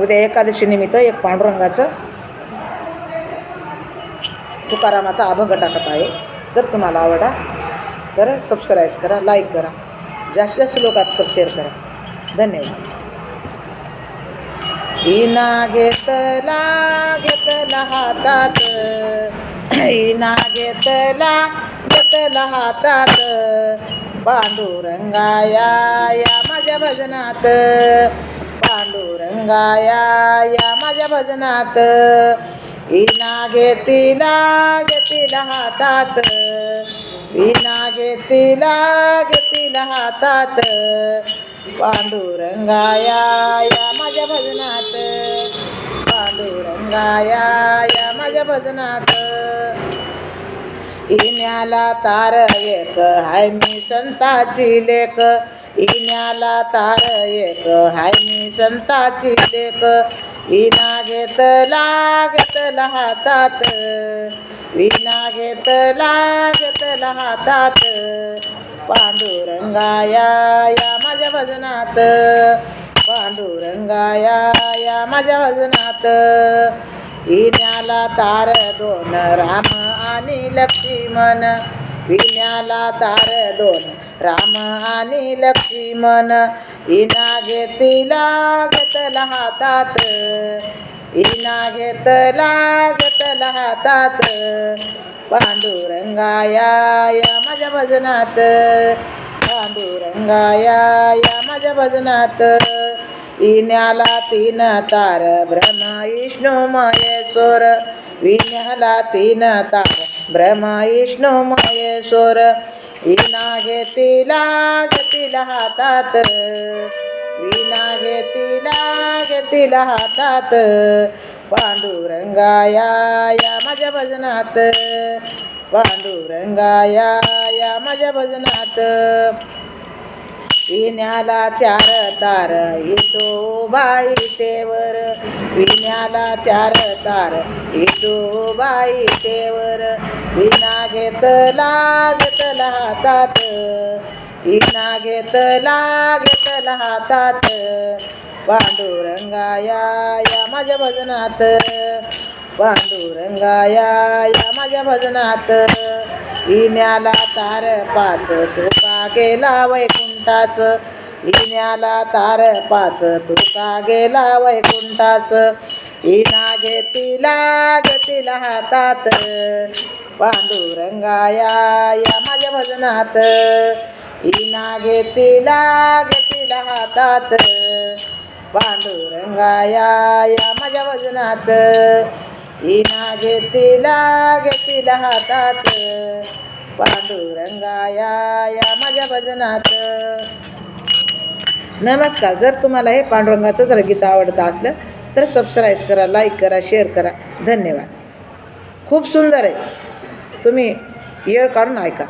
उद्या एकादशीनिमित्त एक पांडुरंगाचं तुकारामाचा अभंग टाकत आहे. जर तुम्हाला आवडा तर सबस्क्राईब करा लाईक करा. जास्तीत जास्त लोक आपसर शेअर करा. धन्यवाद. इना घेतला घेतला हातात. इना घेतला घेतला हातात. पांडुरंगाया या माझ्या भजनात. पांडुरंगाया या माझ्या भजनात. इना घेतीला घेतीला हातात. इना घेतीला घेतीला हातात. पांडुरंगाया या माझ्या भजनात. पांडुरंगाया या माझ्या भजनात. इन्याला तार एक हाय मी संताची लेख इन्याला तार एक हाय मी संताची लेख विना घेतला घेतला हातात विना घेतला घेतला हातात पांडुरंगाया या माझ्या भजनात पांडुरंगाया या माझ्या भजनात इन्याला तार दोन राम आणि लक्ष्मण. विण्याला तार दोन राम आणि लक्ष्मण. इना घेतला घेतला हातात. इना घेतला घेतला हातात. पांडुरंगाया या माझ्या भजनात. पांडुरंगाया या माझ्या भजनात. इन्याला तीन तार ब्रह्म विष्णू महेश्वर विण्याला तीन तार ब्रह्म विष्णू महेश्वर इना घेतीला घेतीला हातात. विना घेतीला घेतीला हातात. पांडुरंगाया या माझ्या भजनात. पांडुरंगाया या माझ्या भजनात. विण्याला चार तार येतो बाई तेवर. विण्याला चार तार येतो बाई तेवर. विना घेत घेतला हातात विना घेत घेतला हातात पांडुरंगाया या माझ्या भजनात. पांडुरंगाया या माझ्या भजनात. विण्याला तार पाच तुका गेला वैकुंठाच इन्याला तार पाच. तुका गेला वैकुंठास इना घेतीला गतीला हातात. पांडुरंगाया या माझ्या भजनात. इना घेतीला घेतीला हातात. पांडुरंगाया या माझ्या भजनात. इना घेतीला घेतीला हातात. पांडुरंगाया या माझ्या भजनात. नमस्कार जर तुम्हाला हे पांडुरंगाचं जर गीत आवडतं असलं तर सबस्क्राईब करा लाईक करा शेअर करा. धन्यवाद. खूप सुंदर आहे. तुम्ही येळ काढून ऐका.